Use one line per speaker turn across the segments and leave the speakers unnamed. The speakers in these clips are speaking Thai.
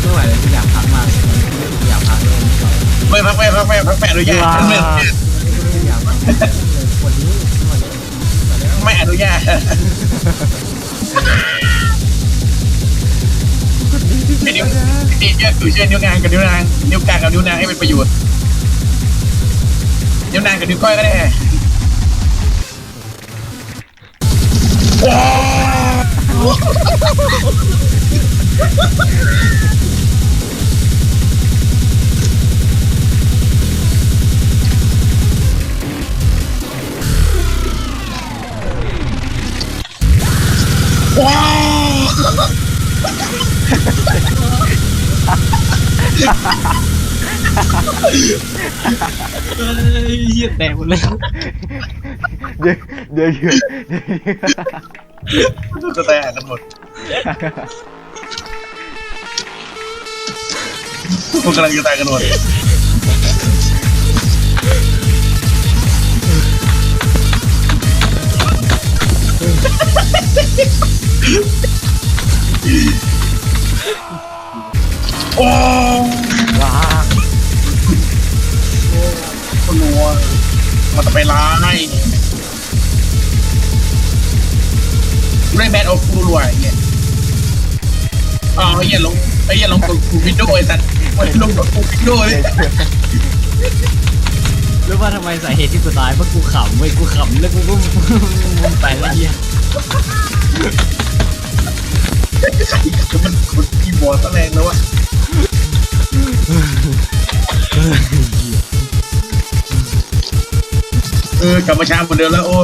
ไม่
ไหวเลยกูอยาก
พัก
มาอยากพักเลย
ไม่พักไม่พักไม่พักแม่อนุญาตไม่
อนุญาตกู
ไม่อนุญาตนิ้วนิ้วเชื่อถือเชื่อนิ้วงานกับนิ้วนางนิ้วกลางกับนิ้วนางให้เป็นประโยชน์ นิ้วนางกับนิ้วก้อยก็ได้ว้าว
เฮ้ย เหี้ยแตกหมดเลย
เดี๋ยวเดี๋ยวเดี๋ยวเดี๋ยว
จะตายกันหมดพวกกำลังจะตายกันหมดโอ้ มันจะไปร้ายได้แบนโอ้กูรวยเงี้ยอ๋อไอ้เหี้ยลงไอ้เหี้ยลงกดกูวินโดไอ้สัตว์ไอ้ลงกดกูวินโดว์เลย
รู้ว่าทำไมสาเหตุที่กูตายเพราะกูขำเว้ยกูขำแล้วกูก็มุมไปแล้วเหี้ย
คือมันกดคีย์บอร์ดแรงแล้ววะ ลับมาช้าเหมือนเดิมแล้วโอ้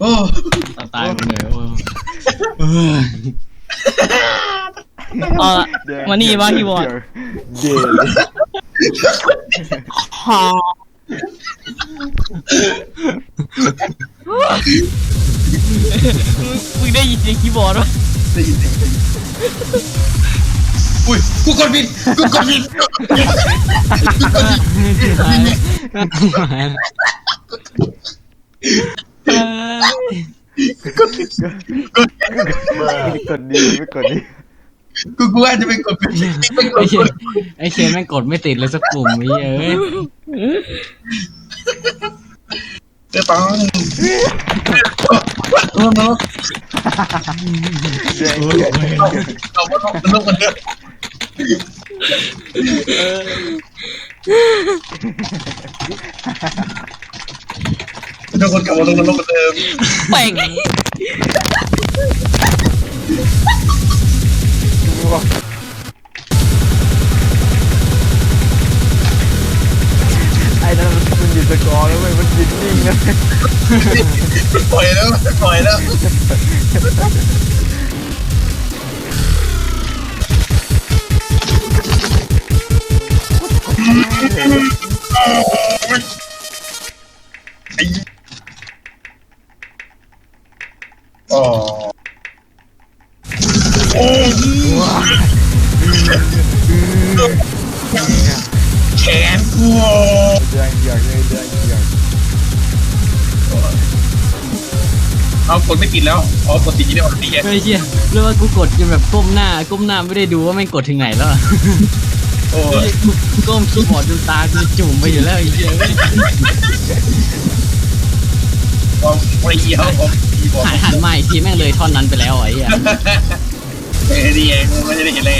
โอ้
ตายหมดเลยโอ้ยเอาละ
เดี๋ยว
มานี่มาที่บอร์ด
เดี๋ยว
ฮามึงได้ยินเสียงคีย์บอร์ดปะ
ได้ยินได้ยินได้ยินอุ้ยกูกดผิดกูกดผิด
หายหายเอ้ย
กดผิด กด
ไม่กดดีไม่กดดี
กูกูอาจจะเป็นกดผิดไม่ก
ไอ้
ด
เชนไอ้เชนแม่งกดไม่ติดเลยสักปุ่มนี้เอ้ย
จะต้องโอ้โห
เดี๋ยวเดี๋ยว
เราก็ต้องลงกันเถอะ ทุกคนกลับมาลงกันลงกันเดิม
แปลก
ไอ้นั่นมันมันหยุดสกอร์แล้วเว้ยมันหยุดนิ่งนะ
ปล่อยแล้วปล่อยแล้ว อ๋อโอ้แขนกู
เดือนเดือนเลยเดือนเดือน
เอากดไม่ติดแล้วอ๋อกดติดยี่ได้วันนี้ไง
เฮ้ยเชี่ยเรียกว่ากูกดจนแบบก้มหน้า ก้มหน้าไม่ได้ดูว่าแม่งกดถึงไหนแล้วอะ
โอ้ย
ก้มคีย์บอร์ดจนตากูจุ่มไปอยู่แล้วไอ้เชี่ยเว้ย
ความเปรี้ยวของคีย์บอร์
หัน
ด
หันมาอีกทีแม่งเลยท่อนนั้นไปแล้วอะไอ้เหี้ย
เออดีเองไม่ได้เห็นเลย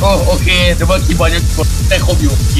โอ้โอเคแต่ว่าคีย์บอร์ดยังกดได้ครบอยู่โอเค